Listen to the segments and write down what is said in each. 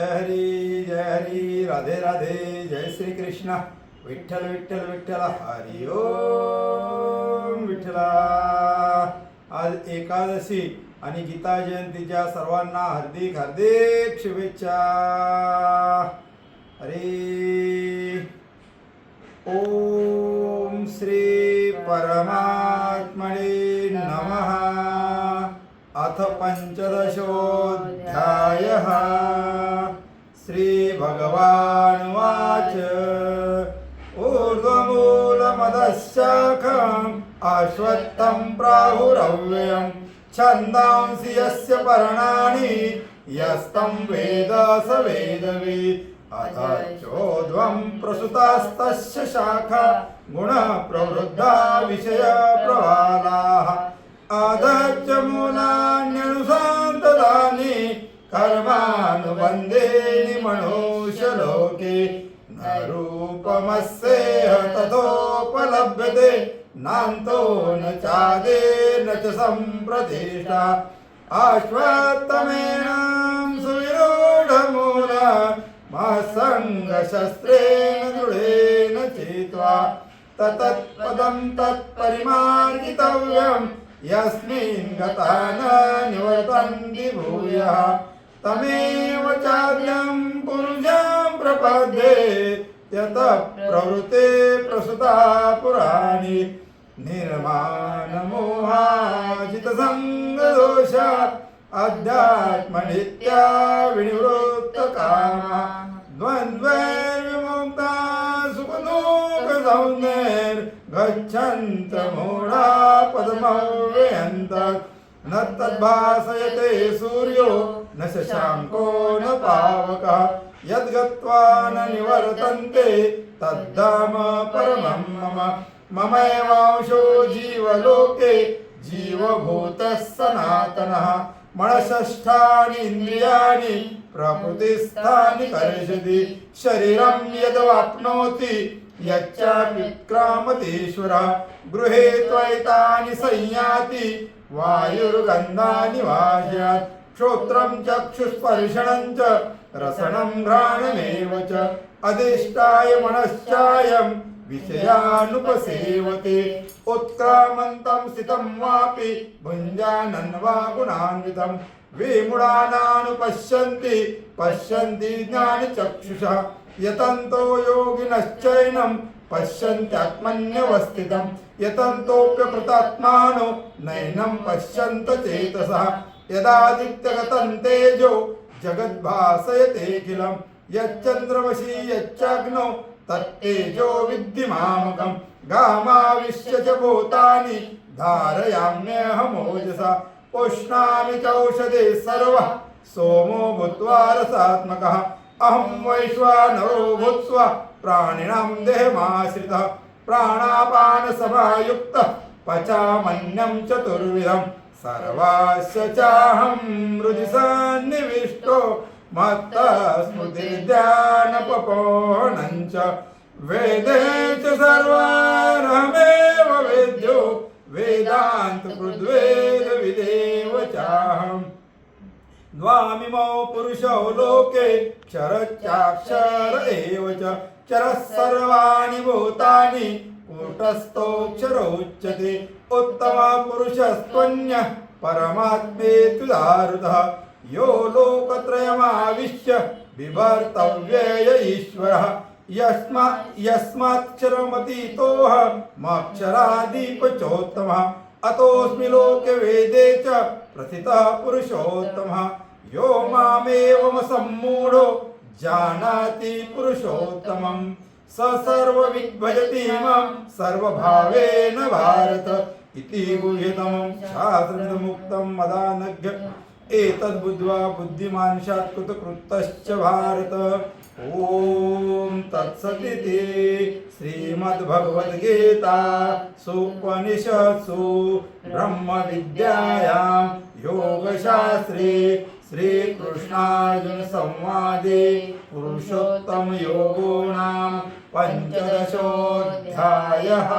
जय हरी जय हरी राधे राधे जय श्री कृष्ण विठ्ठल विठ्ठल विठ्ठल हरी ओम विठ्ठला. आज एकादशी आणि गीता जयंतीच्या सर्वांना हार्दिक हार्दिक शुभेच्छा. हरी. ओम श्री परमात्मने नमः. अथ पञ्चदशोऽध्यायः श्रीभगवानुवाच ऊर्ध्वमूलमदशाखम् अश्वत्थं प्राहुरव्ययम् छन्दांसि यस्य पर्णानि यस्तं वेद स वेदवित् अथ चोध्वं प्रसुतास्तस्य शाखा गुणप्रवृद्धा विषयप्रवालाः अधश्च मूलान्यनुसन्ततानि कर्मानुबन्धेनि मनुष्यलोके न रूपमस्येह तथोपलभ्यते नान्तो न चादे न च सम्प्रतिष्ठा। अश्वत्थमेन सुविरूढमूल महसङ्गशस्त्रेण दृढेन चित्वा। ततत्पदं तत्परिमार्गितव्यम् यस्मिन् गता न निवर्तन्ति भूयः तमेव चाद्यं पुरुषं प्रपद्ये यतः प्रवृते प्रसुता पुराणि निर्माणमोहाजितसङ्गदोष अध्यात्मनित्या विनिवृत्तकामा द्वन्द्वैर्विमुक्ता सुखदुःखसौन्दैर्गच्छन्त मूढा पदमव्ययन्त न तद्भासयते सूर्यो न शशाङ्को न पावकः यद्गत्वा न निवर्तन्ते तद्धाम परमं मम। ममैवांशो जीवलोके जीवभूतः सनातनः। मनषष्ठानि इन्द्रियाणि प्रकृतिस्थानि कर्षति शरीरं यद्वाप्नोति यच्चापिक्रामतीश्वरः गृहे त्वैतानि संयाति। वायुर्गन्धानि वाह्यात् श्रोत्रं चक्षुस्पर्शनं च रसनं घ्राणमेव च अधिष्ठाय मनश्चायं विषयानुपसेवते। उत्क्रामन्तं स्थितं वापि भुञ्जानन् वा गुणान्वितं। विमुडानानुपश्यन्ति पश्यन्ति ज्ञानचक्षुषः यतन्तो योगिनश्चैनं पश्यन्त्यात्मन्यवस्थितं। यतन्तोऽप्यकृतात्मानो नैनं पश्यन्त चेतसः। यदादित्यगतं तेजो जगद्भासयतेऽखिलं यच्चन्द्रमसि यच्चाग्नौ तत्तेजो विद्धिमामकं गामाविश्य च भूतानि धारयाम्यहमोजसा। उष्णामि चौषधे सर्वः सोमो भूत्वा रसात्मकः। अहं वैश्वानरो भूत्वा प्राणिनां देहमाश्रितः। प्राणापानसभायुक्तः पचामन्यं चतुर्विधम्। सर्वास्य चाहं हृदि सन्निविष्टो मत्तः स्मृतिर्ध्यानपपोणञ्च वेदे च सर्वानहमेव वेद्यो वेदान्तकृद्वेदविदेव चाहम्। द्वामिमौ पुरुषौ लोके क्षरच्चाक्षर एव च चरः सर्वाणि भूतानि कूटस्थोऽक्षरोच्यते उत्तमपुरुषस्त्वन्यः परमात्मेत्युदारुतः यो लोकत्रयमाविश्य बिभर्तव्यय ईश्वरः यस्मा यस्माक्षरमतीतोह माक्षरादीपचोत्तमः। अतोऽस्मि लोके वेदे च प्रथितः पुरुषोत्तमः। यो मामेवमसम्मूढो जानाति पुरुषोत्तमम्। स सर्वविद्भजति मां सर्वभावेन भारत इति गुह्यतमं। शास्त्रमिदमुक्तं मदानघ्य एतद्बुद्ध्वा बुद्धिमान् स्यात् कृतकृतश्च भारत। ॐ तत्सदिति श्रीमद्भगवद्गीता सुपनिषत्सु ब्रह्मविद्यायां योगशास्त्रे श्रीकृष्णार्जुनसंवादे पुरुषोत्तमयोगो नाम पञ्चदशोऽध्यायः।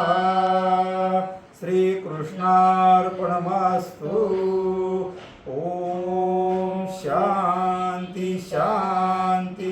श्रीकृष्णार्पणमस्तु। ॐ शान्ति शान्ति।